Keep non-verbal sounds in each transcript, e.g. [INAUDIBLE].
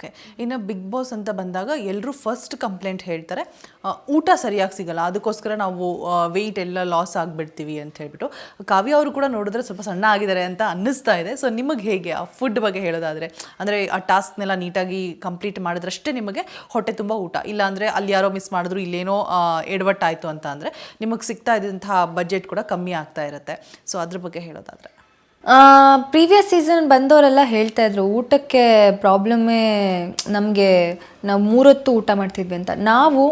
Okay. ಇನ್ನು big boss ಅಂತ ಬಂದಾಗ ಎಲ್ಲರೂ ಫಸ್ಟ್ ಕಂಪ್ಲೇಂಟ್ ಹೇಳ್ತಾರೆ ಊಟ ಸರಿಯಾಗಿ ಸಿಗಲ್ಲ, ಅದಕ್ಕೋಸ್ಕರ ನಾವು ವೆಯ್ಟ್ ಎಲ್ಲ ಲಾಸ್ ಆಗಿಬಿಡ್ತೀವಿ ಅಂತ ಹೇಳ್ಬಿಟ್ಟು. ಕಾವ್ಯ ಅವರು ಕೂಡ ನೋಡಿದ್ರೆ ಸ್ವಲ್ಪ ಸಣ್ಣ ಆಗಿದ್ದಾರೆ ಅಂತ ಅನ್ನಿಸ್ತಾ ಇದೆ. ಸೊ ನಿಮಗೆ ಹೇಗೆ ಆ ಫುಡ್ ಬಗ್ಗೆ ಹೇಳೋದಾದರೆ? ಅಂದರೆ ಆ ಟಾಸ್ಕ್ನೆಲ್ಲ ನೀಟಾಗಿ ಕಂಪ್ಲೀಟ್ ಮಾಡಿದ್ರಷ್ಟೇ ನಿಮಗೆ ಹೊಟ್ಟೆ ತುಂಬ ಊಟ. ಇಲ್ಲಾಂದರೆ ಅಲ್ಲಿ ಯಾರೋ ಮಿಸ್ ಮಾಡಿದ್ರು, ಇಲ್ಲೇನೋ ಎಡವಟ್ಟಾಯಿತು ಅಂತ ಅಂದರೆ ನಿಮಗೆ ಸಿಗ್ತಾ ಇದ್ದಂತಹ ಬಜೆಟ್ ಕೂಡ ಕಮ್ಮಿ ಆಗ್ತಾ ಇರುತ್ತೆ. ಸೊ ಅದ್ರ ಬಗ್ಗೆ ಹೇಳೋದಾದರೆ. ಪ್ರೀವಿಯಸ್ ಸೀಸನ್ ಬಂದವರೆಲ್ಲ ಹೇಳ್ತಾ ಇದ್ರು ಊಟಕ್ಕೆ ಪ್ರಾಬ್ಲಮ್ಮೇ ನಮಗೆ ನಾವು ಮೂರೊತ್ತು ಊಟ ಮಾಡ್ತಿದ್ವಿ ಅಂತ. ನಾವು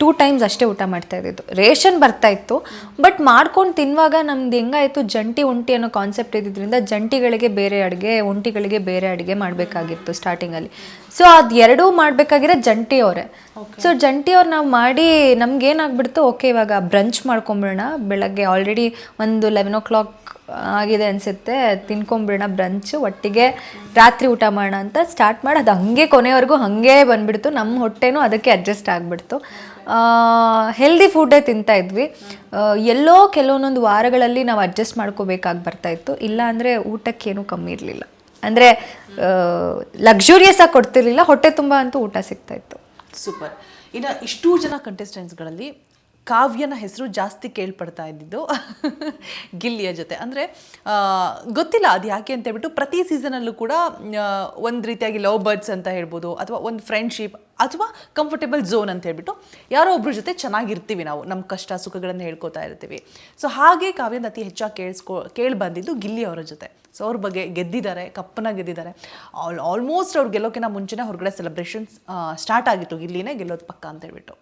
ಟೂ ಟೈಮ್ಸ್ ಅಷ್ಟೇ ಊಟ ಮಾಡ್ತಾ ಇದ್ದಿದ್ದು. ರೇಷನ್ ಬರ್ತಾ ಇತ್ತು ಬಟ್ ಮಾಡ್ಕೊಂಡು ತಿನ್ನುವಾಗ ನಮ್ದು ಹೆಂಗಾಯಿತು ಜಂಟಿ ಒಂಟಿ ಅನ್ನೋ ಕಾನ್ಸೆಪ್ಟ್ ಇದ್ದಿದ್ದರಿಂದ ಜಂಟಿಗಳಿಗೆ ಬೇರೆ ಅಡುಗೆ ಒಂಟಿಗಳಿಗೆ ಬೇರೆ ಅಡುಗೆ ಮಾಡಬೇಕಾಗಿತ್ತು ಸ್ಟಾರ್ಟಿಂಗಲ್ಲಿ ಸೊ ಅದು ಎರಡೂ ಮಾಡಬೇಕಾಗಿರೋ ಜಂಟಿಯವರೇ ಸೊ ಜಂಟಿಯವ್ರು ನಾವು ಮಾಡಿ ನಮ್ಗೆ ಏನಾಗ್ಬಿಡ್ತು ಓಕೆ ಇವಾಗ ಬ್ರಂಚ್ ಮಾಡ್ಕೊಂಬಿಡೋಣ. ಬೆಳಗ್ಗೆ ಆಲ್ರೆಡಿ ಒಂದು ಲೆವೆನ್ ಓ ಕ್ಲಾಕ್ ಆಗಿದೆ ಅನಿಸುತ್ತೆ. ತಿನ್ಕೊಂಬಿಡೋಣ ಬ್ರಂಚ್ ಒಟ್ಟಿಗೆ ರಾತ್ರಿ ಊಟ ಮಾಡೋಣ ಅಂತ ಸ್ಟಾರ್ಟ್ ಮಾಡಿ, ಅದು ಹಾಗೆ ಕೊನೆವರೆಗೂ ಹಾಗೆ ಬಂದ್ಬಿಡ್ತು. ನಮ್ಮ ಹೊಟ್ಟೆನೂ ಅದಕ್ಕೆ ಅಡ್ಜಸ್ಟ್ ಆಗಿಬಿಡ್ತು. ಹೆಲ್ದಿ ಫುಡ್ಡೇ ತಿಂತಾ ಇದ್ವಿ. ಎಲ್ಲೋ ಕೆಲವೊಂದೊಂದು ವಾರಗಳಲ್ಲಿ ನಾವು ಅಡ್ಜಸ್ಟ್ ಮಾಡ್ಕೋಬೇಕಾಗಿ ಬರ್ತಾ ಇತ್ತು. ಇಲ್ಲ ಅಂದರೆ ಊಟಕ್ಕೇನು ಕಮ್ಮಿ ಇರಲಿಲ್ಲ. ಅಂದರೆ ಲಕ್ಸುರಿಯಸ್ ಆಗಿ ಕೊಡ್ತಿರ್ಲಿಲ್ಲ. ಹೊಟ್ಟೆ ತುಂಬ ಅಂತೂ ಊಟ ಸಿಗ್ತಾ ಇತ್ತು. ಸೂಪರ್. ಇನ್ನು ಇಷ್ಟು ಜನ ಕಂಟೆಸ್ಟೆಂಟ್ಸ್ಗಳಲ್ಲಿ ಕಾವ್ಯನ ಹೆಸರು ಜಾಸ್ತಿ ಕೇಳ್ಪಡ್ತಾ ಇದ್ದಿದ್ದು [LAUGHS] ಗಿಲ್ಲಿಯ ಜೊತೆ. ಅಂದರೆ ಗೊತ್ತಿಲ್ಲ ಅದು ಯಾಕೆ ಅಂತ ಹೇಳ್ಬಿಟ್ಟು ಪ್ರತಿ ಸೀಸನಲ್ಲೂ ಕೂಡ ಒಂದು ರೀತಿಯಾಗಿ ಲವ್ ಬರ್ಡ್ಸ್ ಅಂತ ಹೇಳ್ಬೋದು, ಅಥವಾ ಒಂದು ಫ್ರೆಂಡ್ಶಿಪ್, ಅಥವಾ ಕಂಫರ್ಟೇಬಲ್ ಝೋನ್ ಅಂತ ಹೇಳ್ಬಿಟ್ಟು ಯಾರೋ ಒಬ್ಬರ ಜೊತೆ ಚೆನ್ನಾಗಿರ್ತೀವಿ ನಾವು ನಮ್ಮ ಕಷ್ಟ ಸುಖಗಳನ್ನು ಹೇಳ್ಕೊತಾ ಇರ್ತೀವಿ. ಸೊ ಹಾಗೆ ಕಾವ್ಯನ ಅತಿ ಹೆಚ್ಚಾಗಿ ಕೇಳಿಸ್ಕೊ, ಕೇಳಿ ಬಂದಿದ್ದು ಗಿಲ್ಲಿ ಅವರ ಜೊತೆ. ಸೊ ಅವ್ರ ಬಗ್ಗೆ ಗೆದ್ದಿದ್ದಾರೆ ಕಪ್ಪನ ಗೆದ್ದಿದ್ದಾರೆ. ಆಲ್, ಆಲ್ಮೋಸ್ಟ್ ಅವ್ರು ಗೆಲ್ಲೋಕ್ಕಿಂತ ಮುಂಚೆನೇ ಹೊರಗಡೆ ಸೆಲೆಬ್ರೇಷನ್ಸ್ ಸ್ಟಾರ್ಟ್ ಆಗಿತ್ತು, ಗಿಲ್ಲಿನೇ ಗೆಲ್ಲೋದು ಪಕ್ಕ ಅಂತ ಹೇಳ್ಬಿಟ್ಟು.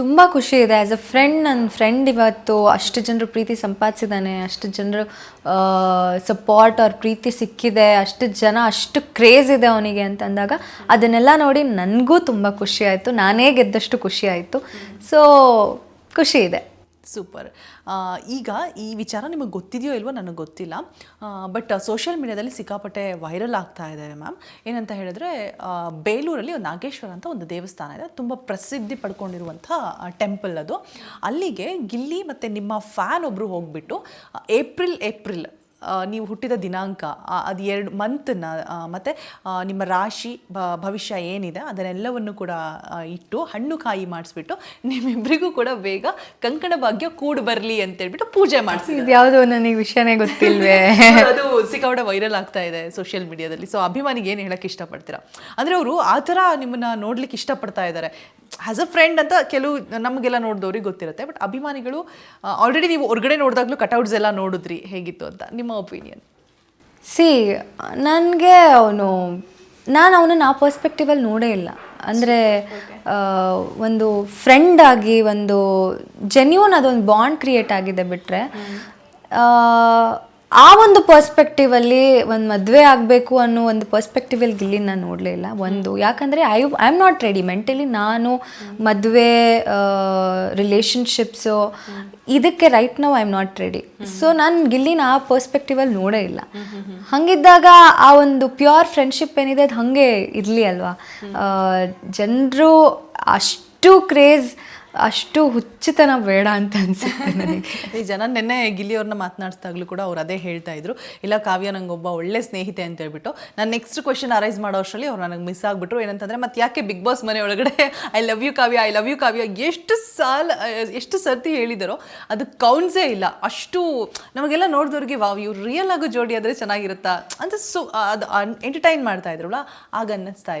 ತುಂಬ ಖುಷಿ ಇದೆ. ಆ್ಯಸ್ ಅ ಫ್ರೆಂಡ್ ನನ್ನ ಫ್ರೆಂಡ್ ಇವತ್ತು ಅಷ್ಟು ಜನರು ಪ್ರೀತಿ ಸಂಪಾದಿಸಿದ್ದಾನೆ. ಅಷ್ಟು ಜನರು ಸಪೋರ್ಟ್ ಅವ್ರ ಪ್ರೀತಿ ಸಿಕ್ಕಿದೆ. ಅಷ್ಟು ಜನ ಅಷ್ಟು ಕ್ರೇಜ್ ಇದೆ ಅವನಿಗೆ ಅಂತಂದಾಗ ಅದನ್ನೆಲ್ಲ ನೋಡಿ ನನಗೂ ತುಂಬ ಖುಷಿ ಆಯಿತು. ನಾನೇ ಗೆದ್ದಷ್ಟು ಖುಷಿ ಆಯಿತು. ಸೊ ಖುಷಿ ಇದೆ. ಸೂಪರ್ ಈಗ ಈ ವಿಚಾರ ನಿಮಗೆ ಗೊತ್ತಿದೆಯೋ ಇಲ್ವೋ ನನಗೆ ಗೊತ್ತಿಲ್ಲ. ಬಟ್ ಸೋಷಿಯಲ್ ಮೀಡಿಯಾದಲ್ಲಿ ಸಿಕ್ಕಾಪಟ್ಟೆ ವೈರಲ್ ಆಗ್ತಾ ಇದೆ ಮ್ಯಾಮ್ ಏನಂತ ಹೇಳಿದ್ರೆ ಬೇಲೂರಲ್ಲಿ ನಾಗೇಶ್ವರ ಅಂತ ಒಂದು ದೇವಸ್ಥಾನ ಇದೆ. ತುಂಬ ಪ್ರಸಿದ್ಧಿ ಪಡ್ಕೊಂಡಿರುವಂಥ ಟೆಂಪಲ್ ಅದು. ಅಲ್ಲಿಗೆ ಗಿಲ್ಲಿ ಮತ್ತು ನಿಮ್ಮ ಫ್ಯಾನ್ ಒಬ್ಬರು ಹೋಗ್ಬಿಟ್ಟು ಏಪ್ರಿಲ್ ಏಪ್ರಿಲ್ ನೀವು ಹುಟ್ಟಿದ ದಿನಾಂಕ ಅದು ಎರಡು ಮಂತನ್ನ ಮತ್ತು ನಿಮ್ಮ ರಾಶಿ ಭವಿಷ್ಯ ಏನಿದೆ ಅದನ್ನೆಲ್ಲವನ್ನು ಕೂಡ ಇಟ್ಟು ಹಣ್ಣು ಕಾಯಿ ಮಾಡಿಸ್ಬಿಟ್ಟು ನಿಮ್ಮಿಬ್ಬರಿಗೂ ಕೂಡ ಬೇಗ ಕಂಕಣ ಭಾಗ್ಯ ಕೂಡ್ ಬರಲಿ ಅಂತೇಳ್ಬಿಟ್ಟು ಪೂಜೆ ಮಾಡಿಸಿ ಇದು ಯಾವುದು ನನಗೆ ವಿಷಯನೇ ಗೊತ್ತಿಲ್ವೇ? [LAUGHS] ಅದು ಸಿಕ್ಕಾಪಟ್ಟೆ ವೈರಲ್ ಆಗ್ತಾ ಇದೆ ಸೋಷಿಯಲ್ ಮೀಡಿಯಾದಲ್ಲಿ ಸೊ ಅಭಿಮಾನಿಗೆ ಏನು ಹೇಳಕ್ಕೆ ಇಷ್ಟಪಡ್ತೀರಾ? ಅಂದರೆ ಅವರು ಆ ಥರ ನಿಮ್ಮನ್ನು ನೋಡ್ಲಿಕ್ಕೆ ಇಷ್ಟಪಡ್ತಾ ಇದ್ದಾರೆ. ಆ್ಯಸ್ ಅ ಫ್ರೆಂಡ್ ಅಂತ ಕೆಲವು ನಮಗೆಲ್ಲ ನೋಡಿದವ್ರಿಗೆ ಗೊತ್ತಿರುತ್ತೆ. ಬಟ್ ಅಭಿಮಾನಿಗಳು ಆಲ್ರೆಡಿ ನೀವು ಹೊರಗಡೆ ನೋಡಿದಾಗಲೂ ಕಟೌಟ್ಸ್ ಎಲ್ಲ ನೋಡಿದ್ರಿ ಹೇಗಿತ್ತು ಅಂತ, ನಿಮ್ಮ ಒಪಿನಿಯನ್ ಸಿ ನನಗೆ ಅವನು, ನಾನು ಅವನನ್ನು ಆ ಪರ್ಸ್ಪೆಕ್ಟಿವಲ್ಲಿ ನೋಡೇ ಇಲ್ಲ. ಅಂದರೆ ಒಂದು ಫ್ರೆಂಡ್ ಆಗಿ ಒಂದು ಜೆನ್ಯೂನ್ ಅದೊಂದು ಬಾಂಡ್ ಕ್ರಿಯೇಟ್ ಆಗಿದೆ ಬಿಟ್ಟರೆ ಆ ಒಂದು ಪರ್ಸ್ಪೆಕ್ಟಿವ್ ಅಲ್ಲಿ ಒಂದು ಮದುವೆ ಆಗಬೇಕು ಅನ್ನೋ ಒಂದು ಪರ್ಸ್ಪೆಕ್ಟಿವಲ್ಲಿ ಗಿಲ್ಲಿ ನಾನು ನೋಡಲೇ ಇಲ್ಲ. ಒಂದು, ಯಾಕಂದರೆ I I am not ready mentally ನಾನು ಮದುವೆ ರಿಲೇಷನ್ಶಿಪ್ಸು ಇದಕ್ಕೆ ರೈಟ್ ನಾವು I am not ready so ನಾನು ಗಿಲ್ಲಿನ ಆ ಪರ್ಸ್ಪೆಕ್ಟಿವಲ್ಲಿ ನೋಡೇ ಇಲ್ಲ. ಹಂಗಿದ್ದಾಗ ಆ ಒಂದು ಪ್ಯೂರ್ ಫ್ರೆಂಡ್ಶಿಪ್ ಏನಿದೆ ಅದು ಹಾಗೆ ಇರಲಿ ಅಲ್ವಾ? ಜನರು ಅಷ್ಟು ಕ್ರೇಜ್ ಅಷ್ಟು ಹುಚ್ಚುತನ ಬೇಡ ಅಂತ ಅನ್ಸುತ್ತೆ ನನಗೆ. ಈ ಜನ ನೆನ್ನೆ ಗಿಲಿಯವ್ರನ್ನ ಮಾತನಾಡಿಸಿದಾಗಲೂ ಕೂಡ ಅವ್ರು ಅದೇ ಹೇಳ್ತಾ ಇದ್ರು. ಇಲ್ಲ, ಕಾವ್ಯ ನಂಗೆ ಒಬ್ಬ ಒಳ್ಳೆ ಸ್ನೇಹಿತೆ ಅಂತ ಹೇಳ್ಬಿಟ್ಟು. ನಾನು ನೆಕ್ಸ್ಟ್ ಕ್ವೆಶನ್ ಅರೈಸ್ ಮಾಡೋ ಅಷ್ಟರಲ್ಲಿ ಅವ್ರು ನನಗೆ ಮಿಸ್ ಆಗಿಬಿಟ್ರು. ಏನಂತಂದ್ರೆ ಮತ್ತೆ ಯಾಕೆ ಬಿಗ್ ಬಾಸ್ ಮನೆ ಒಳಗಡೆ I love you Kavya I love you Kavya ಎಷ್ಟು ಸಾಲ, ಎಷ್ಟು ಸರ್ತಿ ಹೇಳಿದಾರೋ ಅದು ಕೌನ್ಸೇ ಇಲ್ಲ. ಅಷ್ಟು ನಮಗೆಲ್ಲ ನೋಡಿದವ್ರಿಗೆ ವಾವ್, ಇವ್ರು ರಿಯಲ್ ಆಗೋ ಜೋಡಿ ಆದರೆ ಚೆನ್ನಾಗಿರುತ್ತಾ? ಅಂತ ಸೊ ಅದು ಎಂಟರ್ಟೈನ್ ಮಾಡ್ತಾ ಇದ್ರಲ್ಲ, ಆಗ ಅನ್ನಿಸ್ತಾ